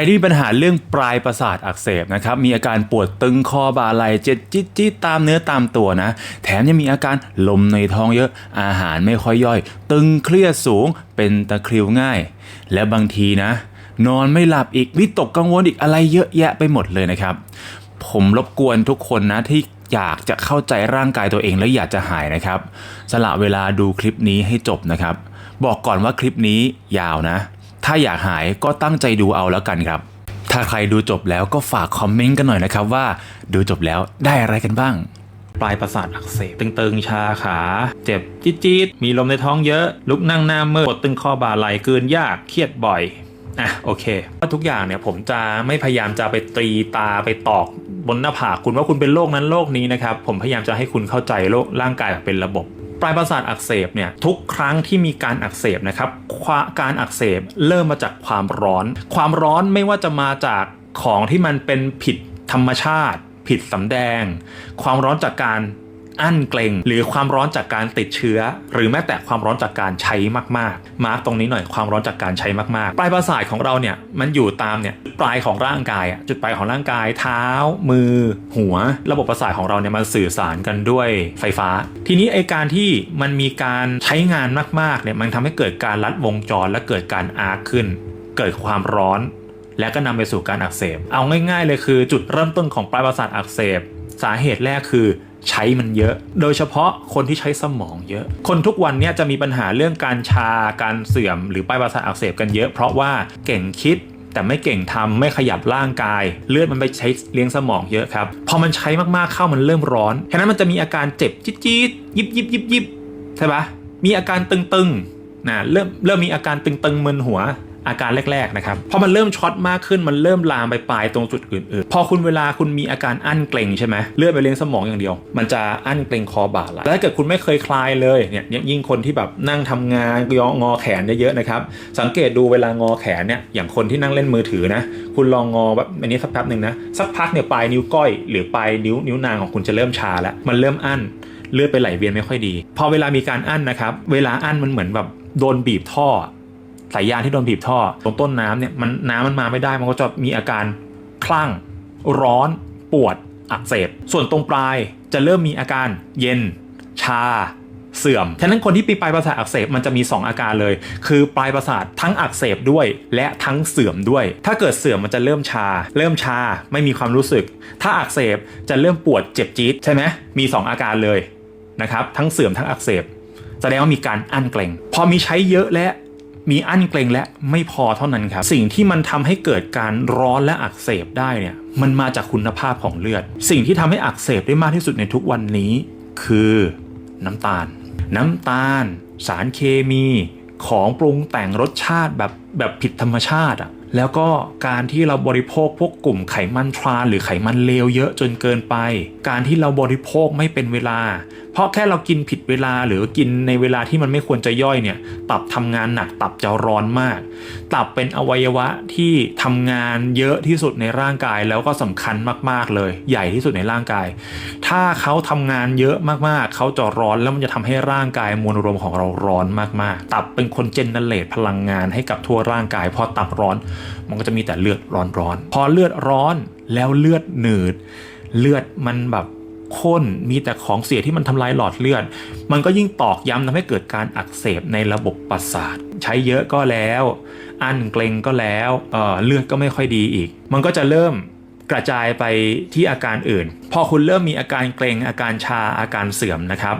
รที่มีปัญหาเรื่องปลายประสาทอักเสบนะครับมีอาการปวดตึงคอบ่าไหล่เจ็บจี๊ดจี๊ดตามเนื้อตามตัวนะ แถมยังมีอาการลมในท้องเยอะอาหารไม่ค่อยย่อย ตึงเครียดสูงเป็นตะคริวง่าย และบางทีนะ นอนไม่หลับอีกวิตกกังวลอีกอะไรเยอะแยะไปหมดเลยนะครับ ผมรบกวนทุกคนนะที่อยากจะเข้าใจร่างกายตัวเองและอยากจะหายนะครับ สละเวลาดูคลิปนี้ให้จบนะครับ บอกก่อนว่าคลิปนี้ยาวนะ ถ้าอยากหายก็ตั้งใจดูเอาแล้วกันครับ ถ้าใครดูจบแล้วก็ฝากคอมเมนต์กันหน่อยนะครับว่าดูจบแล้วได้อะไรกันบ้าง ปลายประสาทอักเสบตึงๆ ชาขา เจ็บจี๊ดๆ มีลมในท้องเยอะ ลุกนั่งหน้ามืดปวดตึงคอบ่าไหล่กลืนยากเครียดบ่อยอะโอเคว่าทุกอย่างเนี่ยผมจะไม่พยายามจะไปตรีตาไปตอกบนหน้าผากคุณว่าคุณเป็นโรคนั้นโรคนี้นะครับ ผมพยายามจะให้คุณเข้าใจโรคร่างกายแบบเป็นระบบ ปลายประสาทอักเสบเนี่ยทุกครั้งที่มีการอักเสบนะครับาการอักเสบเริ่มมาจากความร้อน ความร้อนไม่ว่าจะมาจากของที่มันเป็นผิดธรรมชาติ ผิดสำแดง ความร้อนจากการ อั้นเกรงหรือความร้อนจากการติดเชื้อ หรือแม้แต่ความร้อนจากการใช้มากๆ มาร์กตรงนี้หน่อยความร้อนจากการใช้มากๆ ปลายประสาทของเราเนี่ยมันอยู่ตามเนี่ยปลายของร่างกายอะจุดปลายของร่างกายเท้า มือ หัว ระบบประสาทของเราเนี่ยมันสื่อสารกันด้วยไฟฟ้า ทีนี้ไอการที่มันมีการใช้งานมากๆเนี่ยมันทำให้เกิดการลัดวงจรและเกิดการอาร์คขึ้น เกิดความร้อน และก็นำไปสู่การอักเสบ เอาง่าย ๆ เลยคือ จุดเริ่มต้นของปลายประสาทอักเสบ สาเหตุแรกคือ ใช้มันเยอะ โดยเฉพาะคนที่ใช้สมองเยอะ คนทุกวันนี้จะมีปัญหาเรื่องการชา การเสื่อม หรือปลายประสาทอักเสบกันเยอะ เพราะว่าเก่งคิดแต่ไม่เก่งทำไม่ขยับร่างกาย เลือดมันไปใช้เลี้ยงสมองเยอะครับ พอมันใช้มากๆเข้ามันเริ่มร้อนฉะนั้นมันจะมีอาการเจ็บจี๊ดๆยิบยิบยิบยิบใช่ปะมีอาการตึงๆนะเริ่มเริ่มมีอาการตึงๆมึนหัว อาการแรกๆนะครับพอมันเริ่มช็อตมากขึ้นมันเริ่มลามไปปลายตรงจุดอื่นๆ พอคุณเวลาคุณมีอาการอั้นเกร็งใช่ไหมเลือดไปเลี้ยงสมองอย่างเดียว มันจะอั้นเกร็งคอบ่าไหลแล้วถ้าเกิดคุณไม่เคยคลายเลยเนี่ยยิ่งคนที่แบบนั่งทำงานยองอแขนเยอะๆนะครับสังเกตดูเวลางอแขนเนี่ยอย่างคนที่นั่งเล่นมือถือนะคุณลองงอแบบอันนี้สักแป๊บหนึ่งนะสักพักเนี่ยปลายนิ้วก้อย หรือปลายนิ้วนิ้วนางของคุณจะเริ่มชาแล้วมันเริ่มอั้นเลือดไปไหลเวียนไม่ค่อยดี พอเวลามีการอั้นนะครับ เวลาอั้นมันเหมือนแบบโดนบีบท่อ สายยางที่โดนบีบท่อตรงต้นน้ำเนี่ยมันน้ำมันมาไม่ได้มันก็จะมีอาการคลั่ง ร้อน ปวด อักเสบ ส่วนตรงปลายจะเริ่มมีอาการเย็น ชา เสื่อม ฉะนั้นคนที่ปีปลายประสาทอักเสบมันจะมี 2 อาการเลย คือปลายประสาททั้งอักเสบด้วย และทั้งเสื่อมด้วย ถ้าเกิดเสื่อมมันจะเริ่มชา เริ่มชา ไม่มีความรู้สึก ถ้าอักเสบจะเริ่มปวดเจ็บจี๊ดใช่ไหมมี 2 อาการเลยนะครับ ทั้งเสื่อมทั้งอักเสบ แสดงว่ามีการอั้นเกร็ง พอมีใช้เยอะและ มีอั้นเกรงและไม่พอเท่านั้นครับ สิ่งที่มันทำให้เกิดการร้อนและอักเสบได้เนี่ยมันมาจากคุณภาพของเลือด สิ่งที่ทำให้อักเสบได้มากที่สุดในทุกวันนี้ คือน้ำตาล น้ำตาล สารเคมีของปรุงแต่งรสชาติแบบแบบผิดธรรมชาติอะแล้วก็การที่เราบริโภคพวกกลุ่มไขมันทรานหรือไขมันเลวเยอะจนเกินไป การที่เราบริโภคไม่เป็นเวลา ราะแค่เรากินผิดเวลาหรือกินในเวลาที่มันไม่ควรจะย่อยเนี่ย ตับทำงานหนักตับจะร้อนมาก ตับเป็นอวัยวะที่ทำงานเยอะที่สุดในร่างกายแล้วก็สำคัญมากๆเลย ใหญ่ที่สุดในร่างกาย ถ้าเขาทำงานเยอะมากๆ เขาจะร้อนแล้วมันจะทำให้ร่างกายมวลรวมของเราร้อนมากๆ ตับเป็นคนเจนเนเรตพลังงานให้กับทั่วร่างกายพอตับร้อน มันก็จะมีแต่เลือดร้อนๆพอเลือดร้อนแล้วเลือดหนืด เลือดมันแบบ ข้น มีแต่ของเสียที่มันทำลายหลอดเลือด มันก็ยิ่งตอกย้ำทำให้เกิดการอักเสบในระบบประสาท ใช้เยอะก็แล้ว อั้นเกรงก็แล้วเเลือดก็ไม่ค่อยดีอีก มันก็จะเริ่มกระจายไปที่อาการอื่น พอคุณเริ่มมีอาการเกรงอาการชาอาการเสื่อมนะครับ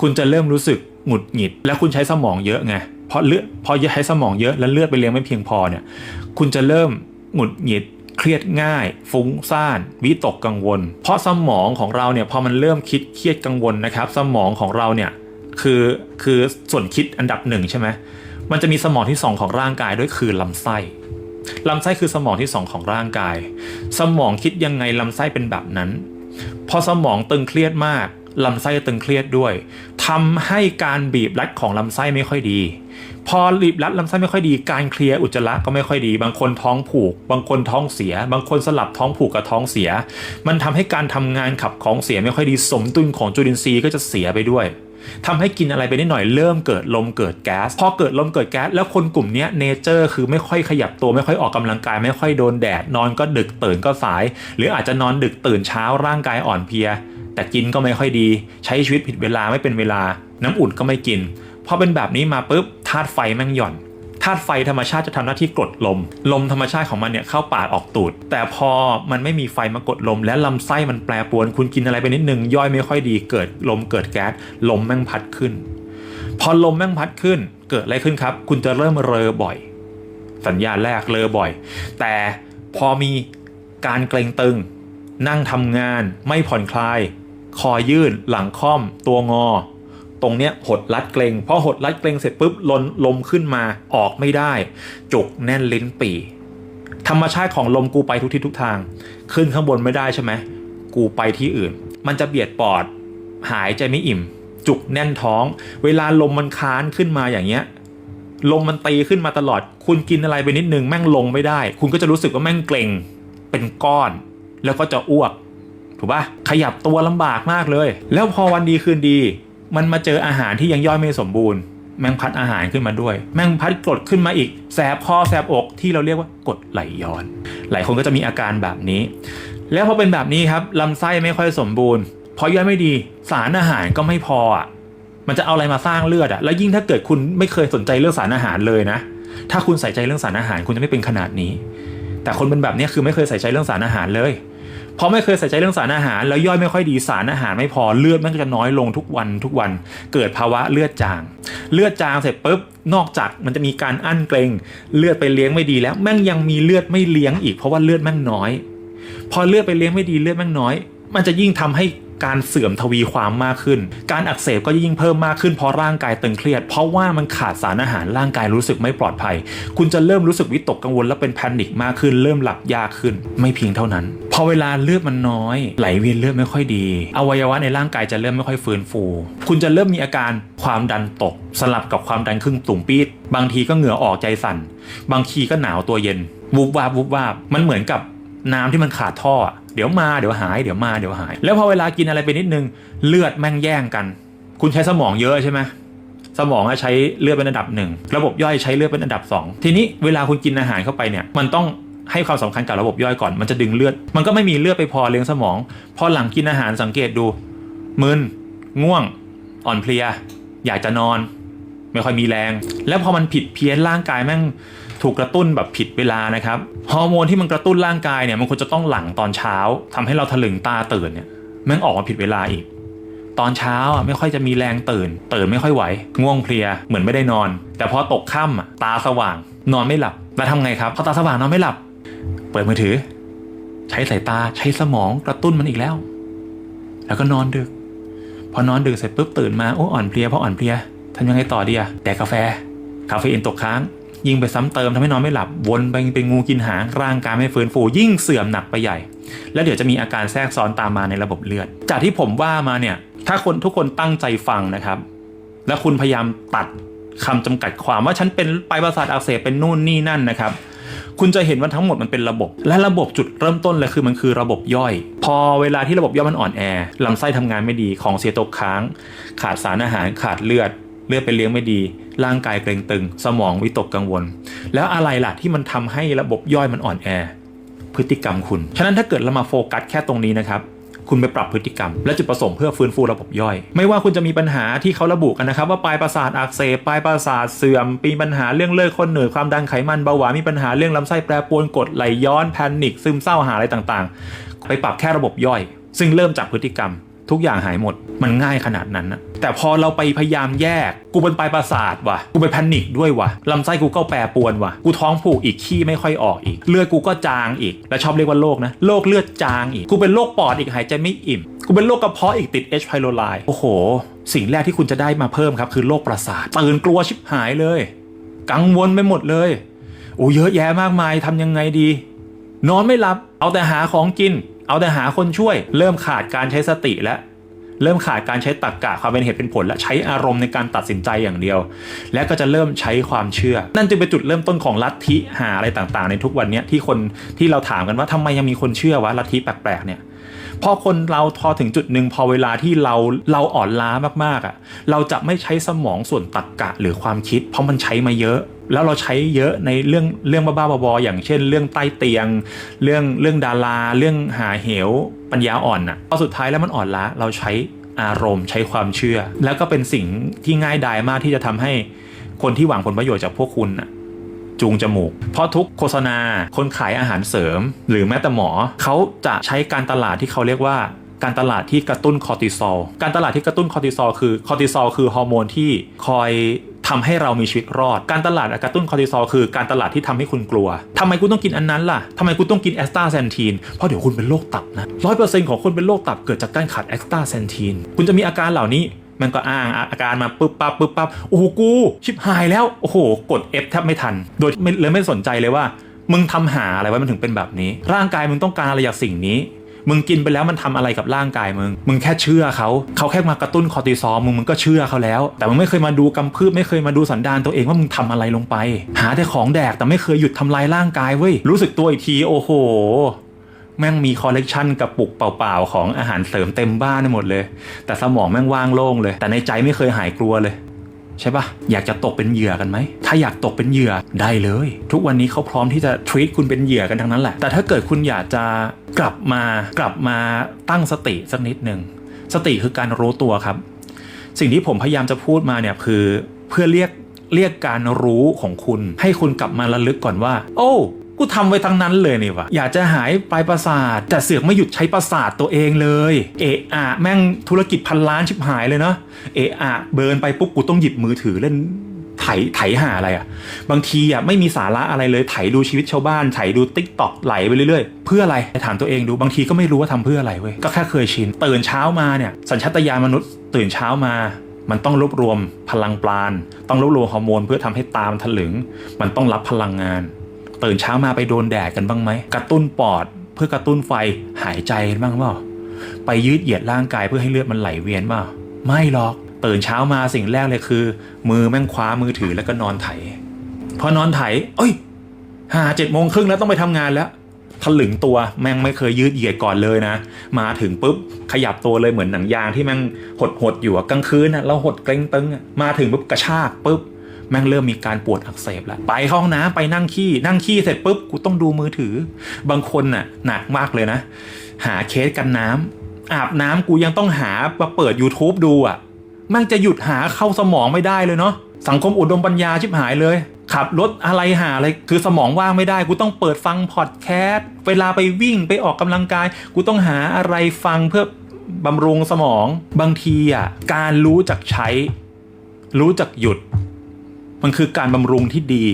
คุณจะเริ่มรู้สึกหงุดหงิด แล้วคุณใช้สมองเยอะไงเพราะเลือดพอใช้สมองเยอะแล้วเลือดไปเลี้ยงไม่เพียงพอเนี่ย คุณจะเริ่มหงุดหงิด เครียดง่าย ฟุ้งซ่าน วิตกกังวล เพราะสมองของเราเนี่ยพอมันเริ่มคิดเครียดกังวลนะครับสมองของเราเนี่ยคือคือส่วนคิดอันดับหนึ่งใช่ไหมมันจะมีสมองที่สองของร่างกายด้วยคือลำไส้ลำไส้คือสมองที่สองของร่างกาย สมองคิดยังไงลำไส้เป็นแบบนั้น พอสมองตึงเครียดมากลำไส้ตึงเครียดด้วยทำให้การบีบรัดของลำไส้ไม่ค่อยดี พอบีบรัดลำไส้ไม่ค่อยดีการเคลียร์อุจจาระก็ไม่ค่อยดี บางคนท้องผูก บางคนท้องเสีย บางคนสลับท้องผูกกับท้องเสีย มันทำให้การทำงานขับของเสียไม่ค่อยดีสมดุลของจุลินทรีย์ก็จะเสียไปด้วยทำให้กินอะไรไปนิดหน่อยเริ่มเกิดลมเกิดแก๊สพอเกิดลมเกิดแก๊สแล้วคนกลุ่มนี้เนเจอร์คือไม่ค่อยขยับตัวไม่ค่อยออกกำลังกาย ไม่ค่อยโดนแดด นอนก็ดึกตื่นก็สาย หรืออาจจะนอนดึกตื่นเช้าร่างกายอ่อนเพลีย แต่กินก็ไม่ค่อยดี ใช้ชีวิตผิดเวลาไม่เป็นเวลา น้ำอุ่นก็ไม่กินพอเป็นแบบนี้มาปุ๊บ ธาตุไฟแม่งหย่อนธาตุไฟธรรมชาติจะทำหน้าที่กดลม ลมธรรมชาติของมันเนี่ยเข้าปากออกตูด แต่พอมันไม่มีไฟมากดลม และลำไส้มันแปรปรวน คุณกินอะไรไปนิดนึงย่อยไม่ค่อยดีเกิดลมเกิดแก๊สลมแม่งพัดขึ้น พอลมแม่งพัดขึ้น เกิดอะไรขึ้นครับ คุณจะเริ่มเรอบ่อย สัญญาณแรกเรอบ่อย แต่พอมีการเกรงตึง นั่งทำงาน ไม่ผ่อนคลาย คอยื่นหลังค่อม ตัวงอ ตรงเนี้ยหดรัดเกรงพอหดรัดเกรงเสร็จปุ๊บลนลมขึ้นมาออกไม่ได้ จุกแน่นลิ้นปี่ธรรมชาติของลมกูไปทุกทิศทุกทาง ขึ้นข้างบนไม่ได้ใช่ไหมกูไปที่อื่น มันจะเบียดปอด หายใจไม่อิ่ม จุกแน่นท้อง เวลาลมมันค้านขึ้นมาอย่างเงี้ยลมมันตีขึ้นมาตลอด คุณกินอะไรไปนิดนึงแม่งลงไม่ได้ คุณก็จะรู้สึกว่าแม่งเกร็งเป็นก้อน แล้วก็จะอ้วก ถูกปะขยับตัวลำบากมากเลย แล้วพอวันดีคืนดี มันมาเจออาหารที่ยังย่อยไม่สมบูรณ์ แมงพัดอาหารขึ้นมาด้วย แมงพัดกรดขึ้นมาอีก แสบคอแสบอกที่เราเรียกว่ากรดไหลย้อน หลายคนก็จะมีอาการแบบนี้ แล้วพอเป็นแบบนี้ครับลำไส้ไม่ค่อยสมบูรณ์พอย่อยไม่ดีสารอาหารก็ไม่พออะมันจะเอาอะไรมาสร้างเลือดอะแล้วยิ่งถ้าเกิดคุณไม่เคยสนใจเรื่องสารอาหารเลยนะ ถ้าคุณใส่ใจเรื่องสารอาหารคุณจะไม่เป็นขนาดนี้ แต่คนเป็นแบบนี้คือไม่เคยใส่ใจเรื่องสารอาหารเลย พอไม่เคยใส่ใจเรื่องสารอาหาร แล้วย่อยไม่ค่อยดีสารอาหารไม่พอเลือดมันก็จะน้อยลงทุกวันทุกวัน เกิดภาวะเลือดจาง เลือดจางเสร็จปุ๊บนอกจากมันจะมีการอั้นเกรงเลือดไปเลี้ยงไม่ดีแล้วแม่งยังมีเลือดไม่เลี้ยงอีกเพราะว่าเลือดแม่งน้อย พอเลือดไปเลี้ยงไม่ดีเลือดแม่งน้อย มันจะยิ่งทำให้ การเสื่อมทวีความมากขึ้น การอักเสบก็ยิ่งเพิ่มมากขึ้นเพราะร่างกายตึงเครียด เพราะว่ามันขาดสารอาหารร่างกายรู้สึกไม่ปลอดภัย คุณจะเริ่มรู้สึกวิตกกังวลและเป็นแพนิคมากขึ้น เริ่มหลับยากขึ้น ไม่เพียงเท่านั้น พอเวลาเลือดมันน้อย ไหลเวียนเลือดไม่ค่อยดี อวัยวะในร่างกายจะเริ่มไม่ค่อยฟื้นฟู คุณจะเริ่มมีอาการความดันตก สลับกับความดันครึ่งตุ่มปี๊ดบางทีก็เหงื่อออกใจสั่น บางทีก็หนาวตัวเย็นวูบวาบวูบวาบมันเหมือนกับ น้ำที่มันขาดท่อ เดี๋ยวมาเดี๋ยวหายเดี๋ยวมาเดี๋ยวหาย แล้วพอเวลากินอะไรไปนิดนึงเลือดแม่งแย่งกัน คุณใช้สมองเยอะใช่ไหมสมองอะใช้เลือดเป็นอันดับหนึ่งระบบย่อยใช้เลือดเป็นอันดับสองทีนี้เวลาคุณกินอาหารเข้าไปเนี่ยมันต้องให้ความสำคัญกับระบบย่อยก่อนมันจะดึงเลือด มันก็ไม่มีเลือดไปพอเลี้ยงสมอง พอหลังกินอาหารสังเกตดู มึนง่วง อ่อนเพลีย อยากจะนอน ไม่ค่อยมีแรง แล้วพอมันผิดเพี้ยนร่างกายแม่ง ถูกกระตุ้นแบบผิดเวลานะครับฮอร์โมนที่มันกระตุ้นร่างกายเนี่ยมันควรจะต้องหลั่งตอนเช้าทำให้เราถลึงตาตื่นเนี่ยแม่งออกมาผิดเวลาอีก ตอนเช้าอะไม่ค่อยจะมีแรงตื่น ตื่นไม่ค่อยไหว ง่วงเพลียเหมือนไม่ได้นอน แต่พอตกค่ำอะตาสว่าง นอนไม่หลับแล้วทำไงครับพอตาสว่างนอนไม่หลับ เปิดมือถือ ใช้สายตาใช้สมองกระตุ้นมันอีกแล้ว แล้วก็นอนดึก พอนอนดึกเสร็จปุ๊บตื่นมาโอ้อ่อนเพลียเพราะอ่อนเพลียทำยังไงต่อดีอะแดกกาแฟ คาเฟอีนตกค้าง ยิ่งไปซ้ำเติมทำให้นอนไม่หลับวนไปเป็นงูกินหางร่างกายไม่ฟื้นฟู ยิ่งเสื่อมหนักไปใหญ่ แล้วเดี๋ยวจะมีอาการแทรกซ้อนตามมาในระบบเลือด จากที่ผมว่ามาเนี่ยถ้าคนทุกคนตั้งใจฟังนะครับ แล้วคุณพยายามตัดคำจำกัดความว่าฉันเป็นปลายประสาทอักเสบเป็นนู่นนี่นั่นนะครับคุณจะเห็นว่าทั้งหมดมันเป็นระบบ และระบบจุดเริ่มต้นเลยคือมันคือระบบย่อย พอเวลาที่ระบบย่อยมันอ่อนแอลำไส้ทำงานไม่ดีของเสียตกค้าง ขาดสารอาหารขาดเลือด เลือดไปเลี้ยงไม่ดี ร่างกายเกร็งตึง สมองวิตกกังวล แล้วอะไรล่ะที่มันทำให้ระบบย่อยมันอ่อนแอ พฤติกรรมคุณ ฉะนั้นถ้าเกิดเรามาโฟกัสแค่ตรงนี้นะครับคุณไปปรับพฤติกรรม และจุดประสงค์เพื่อฟื้นฟูระบบย่อย ไม่ว่าคุณจะมีปัญหาที่เขาระบุกันนะครับ ว่าปลายประสาทอักเสบปลายประสาทเสื่อมมีปัญหาเรื่องเลิกคนเหนื่อยความดันไขมันเบาหวานมีปัญหาเรื่องลำไส้แปรปรวนกดไหลย้อนแพนิคซึมเศร้าหาอะไรต่างๆ ไปปรับแค่ระบบย่อย ซึ่งเริ่มจากพฤติกรรม ทุกอย่างหายหมดมันง่ายขนาดนั้นนะแต่พอเราไปพยายามแยก กูเป็นปลายประสาทว่ะ กูเป็นแพนิคด้วยว่ะลำไส้กูก็แปรปวนว่ะ กูท้องผูกอีกขี้ไม่ค่อยออกอีก เลือดกูก็จางอีก และชอบเรียกว่าโรคนะโรคเลือดจางอีก กูเป็นโรคปอดอีกหายใจไม่อิ่ม กูเป็นโรคกระเพาะอีกติด H. pylori โอ้โห สิ่งแรกที่คุณจะได้มาเพิ่มครับคือโรคประสาทตื่นกลัวชิบหายเลย กังวลไปหมดเลยโอ้เยอะแยะมากมายทำยังไงดี นอนไม่หลับ เอาแต่หาของกิน เอาแต่หาคนช่วย เริ่มขาดการใช้สติแล้วเริ่มขาดการใช้ตรรกกะความเป็นเหตุเป็นผล และใช้อารมณ์ในการตัดสินใจอย่างเดียว และก็จะเริ่มใช้ความเชื่อ นั่นจึงเป็นจุดเริ่มต้นของลัทธิหาอะไรต่างๆ ในทุกวันนี้ที่คนที่เราถามกันว่าทำไมยังมีคนเชื่อวะลัทธิแปลกๆเนี่ย พอคนเราพอถึงจุดหนึ่งพอเวลาที่เราเราอ่อนล้ามากๆอะ่ะ เราจะไม่ใช้สมองส่วนตรรกะหรือความคิด เพราะมันใช้มาเยอะ แล้วเราใช้เยอะในเรื่องเรื่องบ้าๆบอๆอย่างเช่น เรื่องใต้เตียง เรื่องเรื่องดารา เรื่องหาเหว ปัญญาอ่อนอะพอสุดท้ายแล้วมันอ่อนล้าเราใช้อารมณ์ใช้ความเชื่อ แล้วก็เป็นสิ่งที่ง่ายดายมากที่จะทำให้คนที่หวังผลประโยชน์จากพวกคุณอะ จูงจมูก เพราะทุกโฆษณาคนขายอาหารเสริม หรือแม้แต่หมอเขาจะใช้การตลาดที่เขาเรียกว่าการตลาดที่กระตุ้นคอร์ติซอล การตลาดที่กระตุ้นคอร์ติซอลคือคอร์ติซอลคือฮอร์โมนที่คอยทำให้เรามีชีวิตรอด การตลาดกระตุ้นคอร์ติซอลคือการตลาดที่ทำให้คุณกลัวทำไมคุณต้องกินอันนั้นล่ะทำไมคุณต้องกินแอสตาเซนทีน เพราะเดี๋ยวคุณเป็นโรคตับนะร้อยเปอร์เซ็นต์ของคนเป็นโรคตับเกิดจากการขาดแอสตาเซนทีน คุณจะมีอาการเหล่านี้ มันก็อ้างอาการมาปึ๊บปั๊บปึ๊บปั๊บโอ้โหกูชิบหายแล้วโอ้โหกด F แทบไม่ทัน โดยไม่เลยไม่สนใจเลยว่า มึงทำหาอะไรไว้มันถึงเป็นแบบนี้ ร่างกายมึงต้องการอะไรจากสิ่งนี้มึงกินไปแล้วมันทำอะไรกับร่างกายมึง มึงแค่เชื่อเขา เขาแค่มากระตุ้นคอร์ติซอลมึงมึงก็เชื่อเขาแล้ว แต่มึงไม่เคยมาดูกำพืชไม่เคยมาดูสันดานตัวเองว่ามึงทำอะไรลงไป หาแต่ของแดกแต่ไม่เคยหยุดทำลายร่างกายเว้ย รู้สึกตัวอีกทีโอ้โห แม่งมีคอลเลกชันกระปุกเปล่าๆ ของอาหารเสริมเต็มบ้านไปหมดเลย แต่สมองแม่งว่างโล่งเลย แต่ในใจไม่เคยหายกลัวเลย ใช่ปะอยากจะตกเป็นเหยื่อกันไหม ถ้าอยากตกเป็นเหยื่อได้เลย ทุกวันนี้เขาพร้อมที่จะ treat คุณเป็นเหยื่อกันทั้งนั้นแหละ แต่ถ้าเกิดคุณอยากจะกลับมากลับมาตั้งสติสักนิดหนึ่งสติคือการรู้ตัวครับ สิ่งที่ผมพยายามจะพูดมาเนี่ยคือเพื่อเรียกเรียกการรู้ของคุณ ให้คุณกลับมาระลึกก่อนว่า โอ้ กูทำไว้ทั้งนั้นเลยนี่วะอยากจะหายปลายประสาทแต่เสือกไม่หยุดใช้ประสาทตัวเองเลย เอะอะแม่งธุรกิจพันล้านชิบหายเลยเนาะเอะอะเบินไปปุ๊บกูต้องหยิบมือถือเล่นไถไถหาอะไรอะ่ะ บางทีอะไม่มีสาระอะไรเลยไถดูชีวิตชาวบ้านไถดูติ๊กตอกไหลไปเรื่อยๆ เพื่ออะไรไปถามตัวเองดูบางทีก็ไม่รู้ว่าทำเพื่ออะไรเว้ยก็แค่เคยชินตื่นเช้ามาเนี่ยสัญชาตญาณมนุษย์ตื่นเช้ามา มันต้องรวบรวมพลังปราณต้องรวบรวมฮอร์โมนเพื่อทำให้ตามนถลึง มันต้องรับพลังงาน ตื่นเช้ามาไปโดนแดดกันบ้างไหมกระตุ้นปอดเพื่อกระตุ้นไฟหายใจกันบ้างเปล่าไปยืดเหยียดร่างกายเพื่อให้เลือดมันไหลเวียนเปล่าไม่หรอกตื่นเช้ามาสิ่งแรกเลยคือ มือแม่งคว้ามือถือแล้วก็นอนไถ พอนอนไถ เอ้ยหาเจ็ดโมงครึ่งแล้วต้องไปทำงานแล้วทะลึงตัวแม่งไม่เคยยืดเหยียดก่อนเลยนะ มาถึงปุ๊บขยับตัวเลยเหมือนหนังยางที่แม่งหดหดอยู่อะกลางคืนอะเราหดเกร็งตึงมาถึงปุ๊บกระชากปุ๊บ แม่งเริ่มมีการปวดอักเสบแล้วไปเข้าห้องน้ำไปนั่งขี้นั่งขี้เสร็จปุ๊บกูต้องดูมือถือ บางคนน่ะหนักมากเลยนะ หาเคสกันน้ำอาบน้ำกูยังต้องหามาเปิด YouTube ดูอะแม่งจะหยุดหาเข้าสมองไม่ได้เลยเนาะสังคมอุดมปัญญาชิบหายเลย ขับรถอะไรหาอะไรคือสมองว่างไม่ได้ กูต้องเปิดฟังพอดแคสต์เวลาไปวิ่งไปออกกำลังกาย กูต้องหาอะไรฟังเพื่อบำรุงสมองบางทีอะการรู้จักใช้ รู้จักหยุด มันคือการบำรุงที่ดี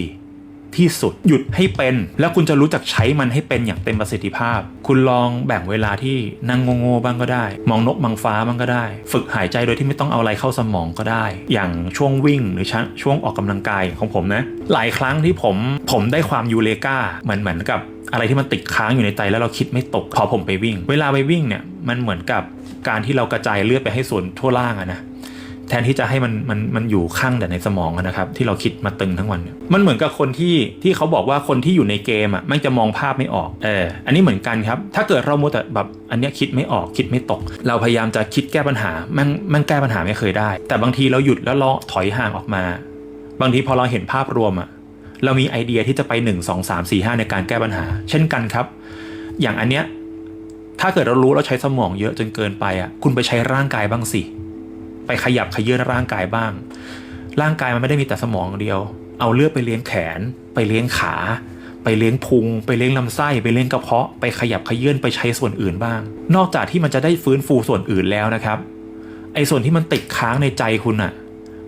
ที่สุดหยุดให้เป็น แล้วคุณจะรู้จักใช้มันให้เป็นอย่างเต็มประสิทธิภาพ คุณลองแบ่งเวลาที่นั่งโง่ๆบ้างก็ได้ มองนกมองฟ้าบ้างก็ได้ ฝึกหายใจโดยที่ไม่ต้องเอาอะไรเข้าสมองก็ได้ อย่างช่วงวิ่งหรือช,ช่วงออกกำลังกายของผมนะ หลายครั้งที่ผมผมได้ความยูเลกาเหมือนเหมือนกับอะไรที่มันติดค้างอยู่ในใจแล้วเราคิดไม่ตกพอผมไปวิ่ง เวลาไปวิ่งเนี่ยมันเหมือนกับการที่เรากระจายเลือดไปให้ส่วนทั่วล่างอะนะ แทนที่จะให้มันมันมันอยู่ข้างแต่ในสมองนะครับ ที่เราคิดมาตึงทั้งวัน มันเหมือนกับคนที่ที่เขาบอกว่าคนที่อยู่ในเกมอะมันจะมองภาพไม่ออกเอออันนี้เหมือนกันครับ ถ้าเกิดเราโมวแต่แบบอันเนี้ยคิดไม่ออกคิดไม่ตก เราพยายามจะคิดแก้ปัญหาแม่งแม่งแก้ปัญหาไม่เคยได้ แต่บางทีเราหยุดแล้วเราถอยห่างออกมา บางทีพอเราเห็นภาพรวมอะเรามีไอเดียที่จะไป 1 2 3 4 5 ในการแก้ปัญหา เช่นกันครับ อย่างอันเนี้ยถ้าเกิดเรารู้เราใช้สมองเยอะจนเกินไปอะคุณไปใช้ร่างกายบ้างสิ ไปขยับขยื่นร่างกายบ้าง ร่างกายมันไม่ได้มีแต่สมองเดียว เอาเลือดไปเลี้ยงแขน ไปเลี้ยงขา ไปเลี้ยงพุง ไปเลี้ยงลำไส้ ไปเลี้ยงกระเพาะ ไปขยับขยื่นไปใช้ส่วนอื่นบ้าง นอกจากที่มันจะได้ฟื้นฟูส่วนอื่นแล้วนะครับ ไอ้ส่วนที่มันติดค้างในใจคุณอะ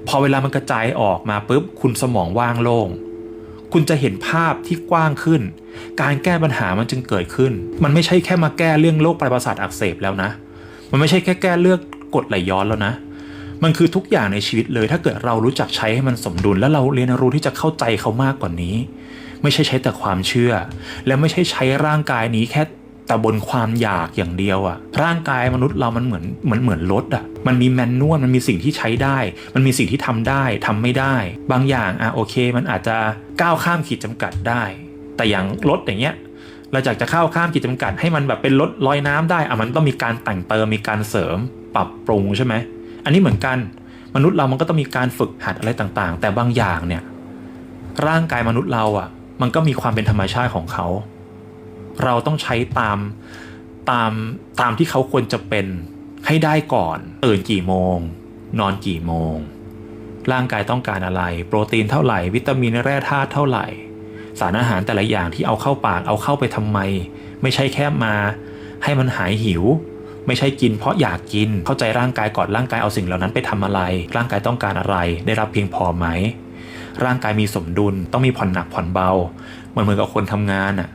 พอเวลามันกระจายออกมาปุ๊บคุณสมองว่างโล่งคุณจะเห็นภาพที่กว้างขึ้น การแก้ปัญหามันจึงเกิดขึ้น มันไม่ใช่แค่มาแก้เรื่องโรคปลายประสาทอักเสบแล้วนะ มันไม่ใช่แค่แก้เลือกกดไหลย้อนแล้วนะ มันคือทุกอย่างในชีวิตเลย ถ้าเกิดเรารู้จักใช้ให้มันสมดุล แล้วเราเรียนรู้ที่จะเข้าใจเขามากกว่านี้ ไม่ใช่ใช้แต่ความเชื่อ และไม่ใช่ใช้ร่างกายนี้แค่แต่บนความอยากอย่างเดียวอะร่างกายมนุษย์เรามันเหมือนเหมือนเหมือนรถอะมันมีแมนนวลมันมีสิ่งที่ใช้ได้ มันมีสิ่งที่ทำได้ทำไม่ได้ บางอย่างอะโอเค มันอาจจะก้าวข้ามขีดจำกัดได้ แต่อย่างรถอย่างเงี้ยเราอยากจะเข้าข้ามขีดจำกัดให้มันแบบเป็นรถลอยน้ำได้อะมันต้องมีการแต่งเติมมีการเสริมปรับปรุงใช่ไหม อันนี้เหมือนกันมนุษย์เรามันก็ต้องมีการฝึกหัดอะไรต่างๆ แต่บางอย่างเนี่ย ร่างกายมนุษย์เราอะ มันก็มีความเป็นธรรมชาติของเขา เราต้องใช้ตามตามตามที่เขาควรจะเป็นให้ได้ก่อนตื่นกี่โมง นอนกี่โมง ร่างกายต้องการอะไร โปรตีนเท่าไหร่ วิตามินแร่ธาตุเท่าไหร่ สารอาหารแต่ละอย่างที่เอาเข้าปากเอาเข้าไปทำไม ไม่ใช่แค่มา ให้มันหายหิว ไม่ใช่กินเพราะอยากกิน เข้าใจร่างกายก่อนร่างกายเอาสิ่งเหล่านั้นไปทำอะไร ร่างกายต้องการอะไร ได้รับเพียงพอไหม ร่างกายมีสมดุลต้องมีผ่อนหนักผ่อนเบา เหมือนเหมือนกับคนทำงานอะ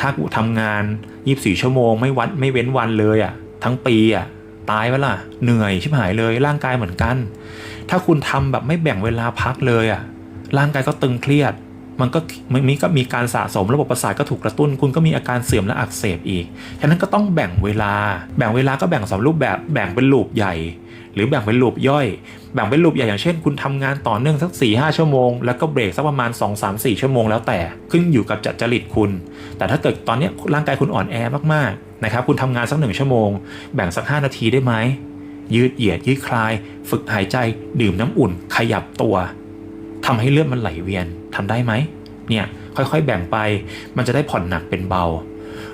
ถ้ากูทำงาน 24 ชั่วโมงไม่วัดไม่เว้นวันเลยอะ ทั้งปีอะตายปล่ะ เหนื่อยชิบหายเลย ร่างกายเหมือนกัน ถ้าคุณทำแบบไม่แบ่งเวลาพักเลยอะ ร่างกายก็ตึงเครียด มันก็มันมีก็มีการสะสมระบบประสาทก็ถูกกระตุ้น คุณก็มีอาการเสื่อมและอักเสบอีก ฉะนั้นก็ต้องแบ่งเวลา แบ่งเวลาก็แบ่งสองรูปแบบ แบ่งเป็นลูปใหญ่ หรือแบ่งเป็นลูปย่อย แบ่งเป็นลูปใหญ่อย่างเช่น คุณทำงานต่อเนื่องสัก4ี่ห้าชั่วโมง แล้วก็เบรกสักประมาณ 2 3 4 ชั่วโมงแล้วแต่ขึ้นอยู่กับจัดจริตคุณ แต่ถ้าเกิดตอนนี้ร่างกายคุณอ่อนแอมากๆนะครับ คุณทำงานสักหนึ่งชั่วโมง แบ่งสัก 5 นาทีได้ไหม ยืดเหยียดยืดคลาย ฝึกหายใจ ดื่มน้ำอุ่น ขยับตัวทำให้เลือดมันไหลเวียน ทำได้ไหมเนี่ยค่อยๆแบ่งไปมันจะได้ผ่อนหนักเป็นเบา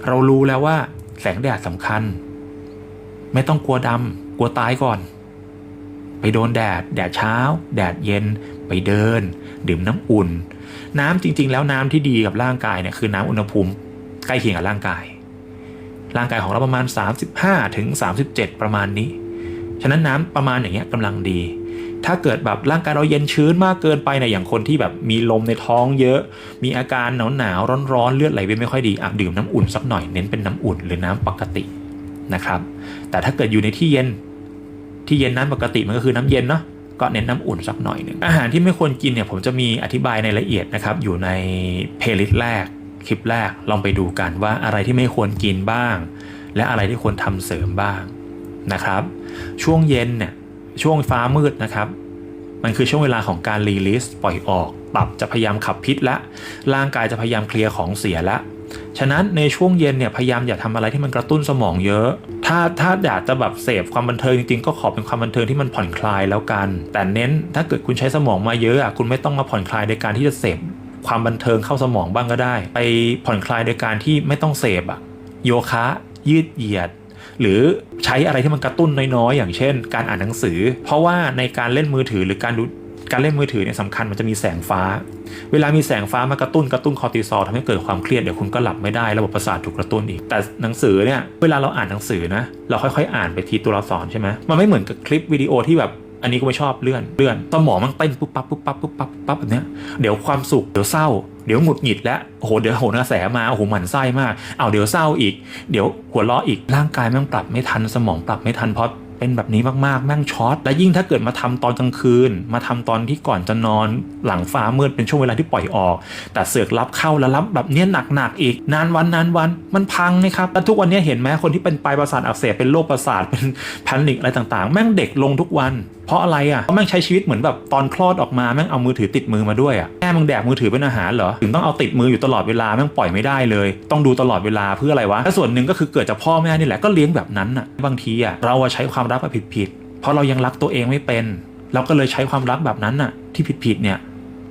เรารู้แล้วว่าแสงแดดสำคัญ ไม่ต้องกลัวดำกลัวตายก่อน ไปโดนแดด แดดเช้า แดดเย็น ไปเดิน ดื่มน้ำอุ่น น้ำจริง ๆ แล้วน้ำที่ดีกับร่างกายเนี่ยคือน้ำอุณหภูมิใกล้เคียงกับร่างกาย ร่างกายของเราประมาณ 35ถึง37 ประมาณนี้ ฉะนั้นน้ำประมาณอย่างเงี้ยกำลังดี ถ้าเกิดแบบร่างกายเราเย็นชื้นมากเกินไปเนี่ยอย่างคนที่แบบมีลมในท้องเยอะ มีอาการหนาวหนาวร้อนร้อนๆเลือดไหลเวียนไม่ค่อยดีอะดื่มน้ำอุ่นสักหน่อยเน้นเป็นน้ำอุ่นหรือน้ำปกตินะครับ แต่ถ้าเกิดอยู่ในที่เย็นที่เย็นน้ำปกติมันก็คือน้ำเย็นเนาะก็เน้นน้ำอุ่นสักหน่อยหนึ่งอาหารที่ไม่ควรกินเนี่ยผมจะมีอธิบายในละเอียดนะครับ อยู่ในเพลย์ลิสต์แรกคลิปแรกลองไปดูกันว่าอะไรที่ไม่ควรกินบ้าง และอะไรที่ควรทำเสริมบ้างนะครับ ช่วงเย็นเนี่ย ช่วงฟ้ามืดนะครับ มันคือช่วงเวลาของการรีลิสปล่อยออก ตับจะพยายามขับพิษละ ร่างกายจะพยายามเคลียร์ของเสียละ ฉะนั้นในช่วงเย็นเนี่ยพยายามอย่าทำอะไรที่มันกระตุ้นสมองเยอะ ถ้าถ้าอยากจะแบบเสพความบันเทิงจริงๆ ก็ขอเป็นความบันเทิงที่มันผ่อนคลายแล้วกัน แต่เน้นถ้าเกิดคุณใช้สมองมาเยอะอะคุณไม่ต้องมาผ่อนคลายโดยการที่จะเสพความบันเทิงเข้าสมองบ้างก็ได้ ไปผ่อนคลายโดยการที่ไม่ต้องเสพอะโยคะ ยืดเหยียด หรือใช้อะไรที่มันกระตุ้นน้อยๆ อย่างเช่น การอ่านหนังสือ เพราะว่าในการเล่นมือถือหรือการดูการเล่นมือถือเนี่ยสำคัญมันจะมีแสงฟ้า เวลามีแสงฟ้ามากระตุ้นกระตุ้นคอร์ติซอลทำให้เกิดความเครียดเดี๋ยวคุณก็หลับไม่ได้ระบบประสาทถูกกระตุ้นอีก แต่หนังสือเนี่ยเวลาเราอ่านหนังสือนะเราค่อยๆ อ่านไปทีตัวละสอนใช่ไหมมันไม่เหมือนกับคลิปวิดีโอที่แบบอันนี้ก็ไม่ชอบเลื่อนเลื่อนสมองมันเต้นปุ๊บปั๊บปุ๊บปั๊บปุ๊บปั๊บปุ๊บปั๊บแบบเนี้ยเดี๋ยวความสุขเดี๋ยวเศร้า ดี๋ยวหงุดหงิดแล้วโอ้โหเดี๋ยวโหนกระแสมาโอ้โหหมันไส้มากเอาเดี๋ยวเศร้าอีก เดี๋ยวหัวเราะอีกร่างกายแม่งปรับไม่ทันสมองปรับไม่ทันเพราะเป็นแบบนี้มากๆแม่งช็อต และยิ่งถ้าเกิดมาทำตอนกลางคืน มาทำตอนที่ก่อนจะนอนหลังฟ้ามืดเป็นช่วงเวลาที่ปล่อยออก แต่เสือกรับเข้าแล้วรับแบบเนี้ยหนักๆอีก นานวันนานวันมันพังนะครับแล้วทุกวันนี้เห็นไหมคนที่เป็นปลายประสาทอักเสบเป็นโรคประสาทเป็นแพนิคอะไรต่างๆ แม่งเด็กลงทุกวัน เพราะอะไรอะเพราะแม่งใช้ชีวิตเหมือนแบบตอนคลอดออกมาแม่งเอามือถือติดมือมาด้วยอะแม่มึงแดกมือถือเป็นอาหารเหรอถึงต้องเอาติดมืออยู่ตลอดเวลาแม่งปล่อยไม่ได้เลย ต้องดูตลอดเวลาเพื่ออะไรวะและส่วนหนึ่งก็คือเกิดจากพ่อแม่นี่แหละก็เลี้ยงแบบนั้นอะบางทีอะเราใช้ความรักแบบผิดๆเพราะเรายังรักตัวเองไม่เป็น เราก็เลยใช้ความรักแบบนั้นน่ะ ที่ผิดๆเนี่ย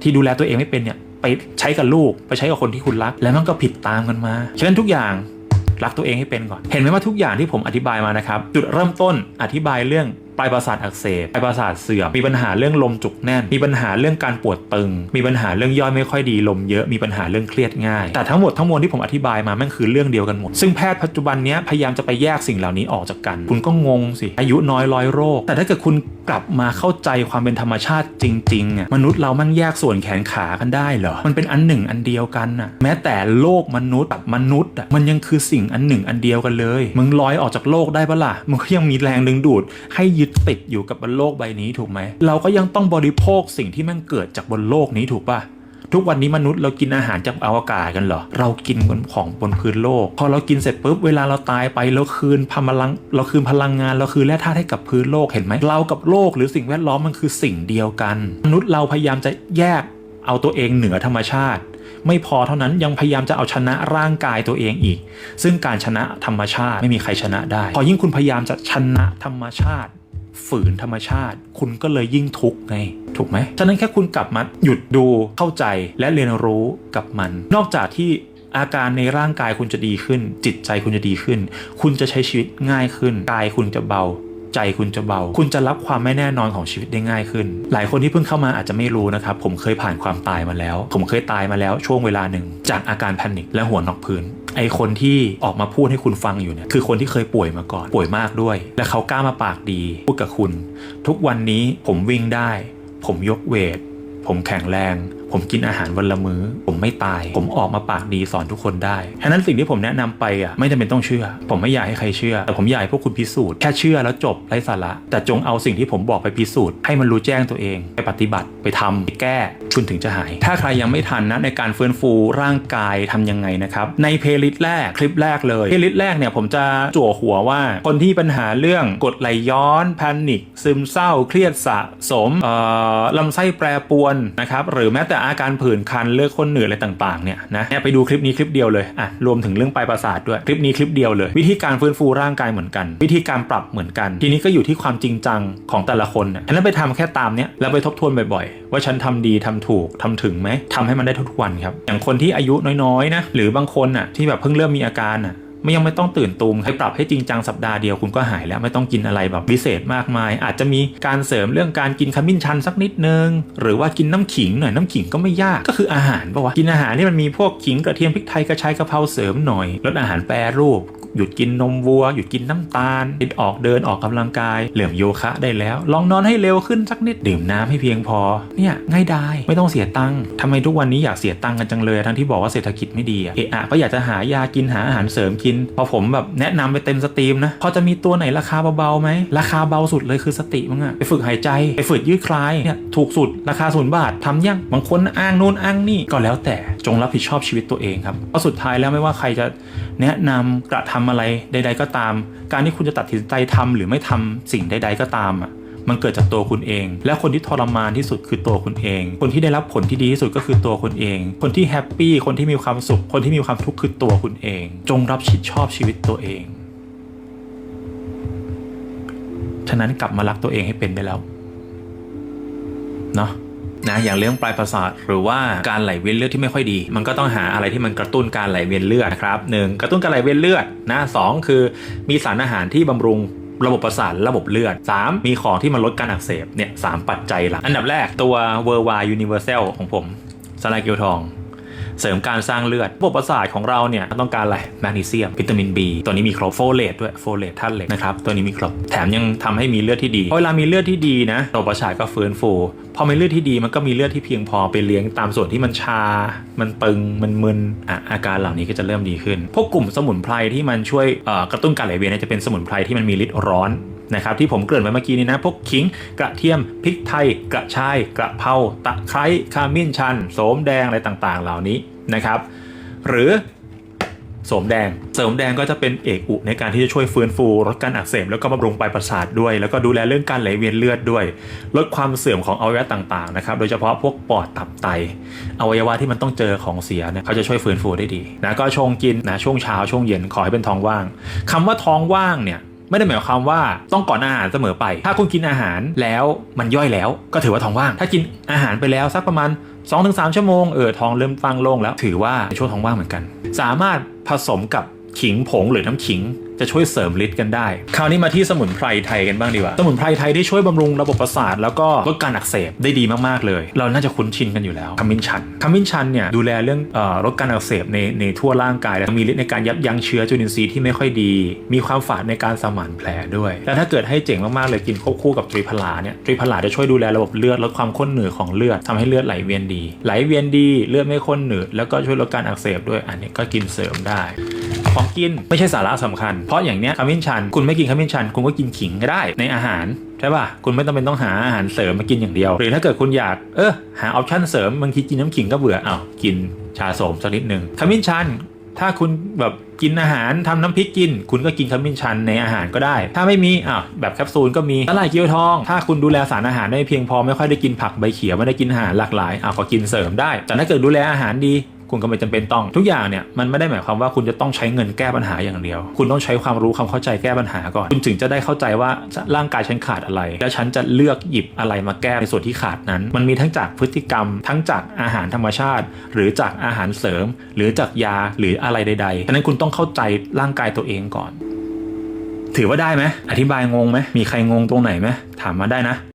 ที่ดูแลตัวเองไม่เป็นเนี่ยไปใช้กับลูกไปใช้กับคนที่คุณรัก แล้วมันก็ผิดตามกันมาฉะนั้นทุกอย่างรักตัวเองให้เป็นก่อน เห็นไหมว่าทุกอย่างที่ผมอธิบายมานะครับ จุดเริ่มต้นอธิบายเรื่อง ปลายประสาทอักเสบปลายประสาทเสื่อมมีปัญหาเรื่องลมจุกแน่น มีปัญหาเรื่องการปวดตึง มีปัญหาเรื่องย่อยไม่ค่อยดีลมเยอะมีปัญหาเรื่องเครียดง่าย แต่ทั้งหมดทั้งมวลที่ผมอธิบายมาแม่งคือเรื่องเดียวกันหมด ซึ่งแพทย์ปัจจุบันนี้พยายามจะไปแยกสิ่งเหล่านี้ออกจากกัน คุณก็งงสิ อายุน้อยร้อยโรค แต่ถ้าเกิดคุณกลับมาเข้าใจความเป็นธรรมชาติจริงๆอะมนุษย์เรามันแยกส่วนแขนขากันได้เหรอมันเป็นอันหนึ่งอันเดียวกันน่ะแม้แต่โลกมนุษย์กับมนุษย์อะมันยังคือสิ่งอันหนึ่งอันเดียวกันเลยมึงลอยออกจากโลกได้ปะล่ะมึงก็ยังมีแรงดึงดูดให้ยึดติดอยู่กับบนโลกใบนี้ถูกไหม เราก็ยังต้องบริโภคสิ่งที่มันเกิดจากบนโลกนี้ถูกปะทุกวันนี้มนุษย์เรากินอาหารจากอวกาศกันเหรอ เรากินบนของบนพื้นโลก พอเรากินเสร็จปุ๊บเวลาเราตายไปเราคืนพลังเราคืนพลังงานเราคืนแร่ธาตุให้กับพื้นโลกเห็นไหมเรากับโลกหรือสิ่งแวดล้อมมันคือสิ่งเดียวกัน มนุษย์เราพยายามจะแยกเอาตัวเองเหนือธรรมชาติ ไม่พอเท่านั้นยังพยายามจะเอาชนะร่างกายตัวเองอีก ซึ่งการชนะธรรมชาติไม่มีใครชนะได้ พอยิ่งคุณพยายามจะชนะธรรมชาติ ฝืนธรรมชาติ คุณก็เลยยิ่งทุกข์ไง ถูกไหมฉะนั้นแค่คุณกลับมาหยุดดูเข้าใจและเรียนรู้กับมัน นอกจากที่อาการในร่างกายคุณจะดีขึ้น จิตใจคุณจะดีขึ้น คุณจะใช้ชีวิตง่ายขึ้น กายคุณจะเบา ใจคุณจะเบา คุณจะรับความไม่แน่นอนของชีวิตได้ง่ายขึ้น หลายคนที่เพิ่งเข้ามาอาจจะไม่รู้นะครับ ผมเคยผ่านความตายมาแล้ว ผมเคยตายมาแล้วช่วงเวลาหนึ่ง จากอาการแพนิคและหัวนอกพื้นไอคนที่ออกมาพูดให้คุณฟังอยู่เนี่ยคือคนที่เคยป่วยมาก่อน ป่วยมากด้วย และเขากล้ามาปากดี พูดกับคุณ ทุกวันนี้ผมวิ่งได้ ผมยกเวท ผมแข็งแรง ผมกินอาหารวันละมือ้อ ผมไม่ตาย ผมออกมาปากดีสอนทุกคนได้ฉะนั้นสิ่งที่ผมแนะนำไปอะไม่จำเป็นต้องเชื่อ ผมไม่อยากให้ใครเชื่อ แต่ผมอยากให้พวกคุณพิสูจน์ แค่เชื่อแล้วจบไร้สาระ แต่จงเอาสิ่งที่ผมบอกไปพิสูจน์ ให้มันรู้แจ้งตัวเอง ไปปฏิบัติ ไปทำไปแก้ คุณถึงจะหาย ถ้าใครยังไม่ทันนะในการฟื้นฟูร่างกายทำยังไงนะครับ ในเพลย์ลิสต์แรกคลิปแรกเลย เพลย์ลิสต์แรกเนี่ยผมจะจั่วหัวว่า คนที่ปัญหาเรื่องกดไหลย้อนแพนิคซึมเศร้า เครียดสะสมเอ่อลำไส้แปรปรวนนะครับหรือแม้แต่อาการผื่นคันเลือดข้นเหนืดอะไรต่างๆเนี่ยนะเนี่ยไปดูคลิปนี้คลิปเดียวเลยอะรวมถึงเรื่องปลายประสาทด้วยคลิปนี้คลิปเดียวเลย วิธีการฟื้นฟูร่างกายเหมือนกัน วิธีการปรับเหมือนกัน ทีนี้ก็อยู่ที่ความจริงจังของแต่ละคนน่ะฉะนั้นไปทำแค่ตามเนี้ยแล้วไปทบทวนบ่อยๆ ว่าฉันทำดีทำถูกทำถึงไหมทำให้มันได้ทุกวันครับอย่างคนที่อายุน้อยๆนะหรือบางคนอะที่แบบเพิ่งเริ่มมีอาการอะ ไม่ยังไม่ต้องตื่นตูมให้ปรับให้จริงจังสัปดาห์เดียวคุณก็หายแล้วไม่ต้องกินอะไรแบบพิเศษมากมาย อาจจะมีการเสริมเรื่องการกินขมิ้นชันสักนิดนึง หรือว่ากินน้ำขิงหน่อยน้ำขิงก็ไม่ยากก็คืออาหารปะวะกินอาหารที่มันมีพวกขิงกระเทียมพริกไทยกระชายกะเพราเสริมหน่อยลดอาหารแปรรูป หยุดกินนมวัว หยุดกินน้ำตาลหยุดออกเดินออกกำลังกาย เหลื่อมโยคะได้แล้ว ลองนอนให้เร็วขึ้นสักนิดดื่มน้ำให้เพียงพอ เนี่ยง่ายดายไม่ต้องเสียตังค์ทำไมทุกวันนี้อยากเสียตังค์กันจังเลย ทั้งที่บอกว่าเศรษฐกิจไม่ดีอะเอะก็อยากจะหายากินหาอาหารเสริมกิน พอผมแบบแนะนำไปเต็มสตรีมนะพอจะมีตัวไหนราคาเบาๆไหมราคาเบาสุดเลยคือสติมึงอะไปฝึกหายใจไปฝึกยืดคลายเนี่ยถูกสุดราคาศูนย์บาททำยังบางคนอ้างนู่นอ้างนี่ก็แล้วแต่จงรับผิดชอบชีวิตตัวเองครับเพราะสุดท้ายแล้วไม่ว่าใครจะแนะนำกระทํำอะไรใด ๆ ก็ตาม การที่คุณจะตัดสินใจทำหรือไม่ทำสิ่งใด ๆ ก็ตามอะมันเกิดจากตัวคุณเอง และคนที่ทรมานที่สุดคือตัวคุณเอง คนที่ได้รับผลที่ดีที่สุดก็คือตัวคุณเอง คนที่แฮปปี้ คนที่มีความสุข คนที่มีความทุกข์คือตัวคุณเอง จงรับผิดชอบชีวิตตัวเอง ฉะนั้นกลับมารักตัวเองให้เป็นได้แล้ว เนาะ นะอย่างเรื่องปลายประสาทหรือว่าการไหลเวียนเลือดที่ไม่ค่อยดี มันก็ต้องหาอะไรที่มันกระตุ้นการไหลเวียนเลือดนะครับหนึ่งกระตุ้นการไหลเวียนเลือดนะสองคือมีสารอาหารที่บำรุงระบบประสาทระบบเลือด 3. มีของที่มันลดการอักเสบเนี่ยสามปัจจัยหลักอันดับแรกตัวเวอร์วายูนิเวอร์แซลของผมสลาเกียวทอง เสริมการสร้างเลือดระบบประสาทของเราเนี่ยต้องการอะไรแมกนีเซียมวิตามิน B ตัวนี้มีครบโฟเลตด้วยโฟเลตธาตุเหล็กนะครับตัวนี้มีครบแถมยังทำให้มีเลือดที่ดีเวลามีเลือดที่ดีนะระบบประสาทก็ฟื้นฟูพอมีเลือดที่ดีมันก็มีเลือดที่เพียงพอไปเลี้ยงตามส่วนที่มันชา มันตึงมันมึนอะอาการเหล่านี้ก็จะเริ่มดีขึ้น พวกกลุ่มสมุนไพรที่มันช่วยกระตุ้นการไหลเวียนจะเป็นสมุนไพรที่มันมีฤทธิ์ร้อน นะครับที่ผมเกริ่นไปเมื่อกี้นี้นะ พวกขิงกระเทียมพริกไทย กระชาย กระเพราตะไคร้ขมิ้นชันโสมแดงอะไรต่างๆ เหล่านี้นะครับ หรือโสมแดงโสมแดงก็จะเป็นเอกอุในการที่จะช่วยฟื้นฟูลดการอักเสบแล้วก็บำรุงปลายประสาทด้วย แล้วก็ดูแลเรื่องการไหลเวียนเลือดด้วย ลดความเสื่อมของอวัยวะต่างๆนะครับโดยเฉพาะพวกปอดตับไตอวัยวะที่มันต้องเจอของเสียเนี่ยเขาจะช่วยฟื้นฟูได้ดีนะก็ชงกินนะช่วงเช้าช่วงเย็นขอให้เป็นท้องว่างคำว่าท้องว่างเนี่ย ไม่ได้หมายความว่าต้องก่อนอาหารเสมอไป ถ้าคุณกินอาหารแล้วมันย่อยแล้ว ก็ถือว่าท้องว่าง ถ้ากินอาหารไปแล้วสักประมาณ 2-3 ชั่วโมงเออท้องเริ่มฟังโล่งแล้ว ถือว่าเป็นช่วงท้องว่างเหมือนกัน สามารถผสมกับขิงผงหรือน้ำขิง จะช่วยเสริมฤทธิ์กันได้ คราวนี้มาที่สมุนไพรไทยกันบ้างดีกว่า สมุนไพรไทยที่ช่วยบำรุงระบบประสาทแล้วก็ลดการอักเสบได้ดีมากๆเลย เราน่าจะคุ้นชินกันอยู่แล้วขมิ้นชันขมิ้นชันเนี่ยดูแลเรื่องลดการอักเสบในในทั่วร่างกายแล้วมีฤทธิ์ในการยับยั้งเชื้อจุลินทรีย์ที่ไม่ค่อยดี มีความฝาดในการสมานแผลด้วยแล้วถ้าเกิดให้เจ๋งมากๆเลยกินควบคู่กับตรีพลาเนี่ยตรีพลาจะช่วยดูแลระบบเลือดลดความข้นหนืดของเลือดทำให้เลือดไหลเวียนดี ไหลเวียนดีเลือดไม่ข้นหนืดแล้วก็ช่วยลดการอักเสบด้วยอันนี้ก็กินเสริมได้ ของกินไม่ใช่สาระสำคัญ เพราะอย่างเนี้ยขมิ้นชัน คุณไม่กินขมิ้นชัน คุณก็กินขิงก็ได้ในอาหารใช่ป่ะ คุณไม่ต้องเป็นต้องหาอาหารเสริมมากินอย่างเดียว หรือถ้าเกิดคุณอยาก เออหาออปชั่นเสริมบางทีกินน้ำขิงก็เบื่ออ้าวกินชาโสมสักนิดหนึ่งขมิ้นชันถ้าคุณแบบกินอาหารทำน้ำพริกกิน คุณก็กินขมิ้นชันในอาหารก็ได้ ถ้าไม่มีอ้าวแบบแคปซูลก็มีสลายเกี๊ยวทอง ถ้าคุณดูแลสารอาหารได้เพียงพอไม่ค่อยได้กินผักใบเขียวไม่ได้กินอาหารหลากหลายอ้าวก็กินเสริมได้ แต่ถ้าเกิดดูแลอาหารดี คุณก็ไม่จำเป็นต้อง ทุกอย่างเนี่ยมันไม่ได้หมายความว่าคุณจะต้องใช้เงินแก้ปัญหาอย่างเดียว คุณต้องใช้ความรู้ความเข้าใจแก้ปัญหาก่อน คุณถึงจะได้เข้าใจว่าร่างกายฉันขาดอะไร และฉันจะเลือกหยิบอะไรมาแก้ในส่วนที่ขาดนั้น มันมีทั้งจากพฤติกรรม ทั้งจากอาหารธรรมชาติ หรือจากอาหารเสริม หรือจากยาหรืออะไรใดๆดังนั้นคุณต้องเข้าใจร่างกายตัวเองก่อน ถือว่าได้ไหมอธิบายงงไหมมีใครงงตรงไหนไหมถามมาได้นะ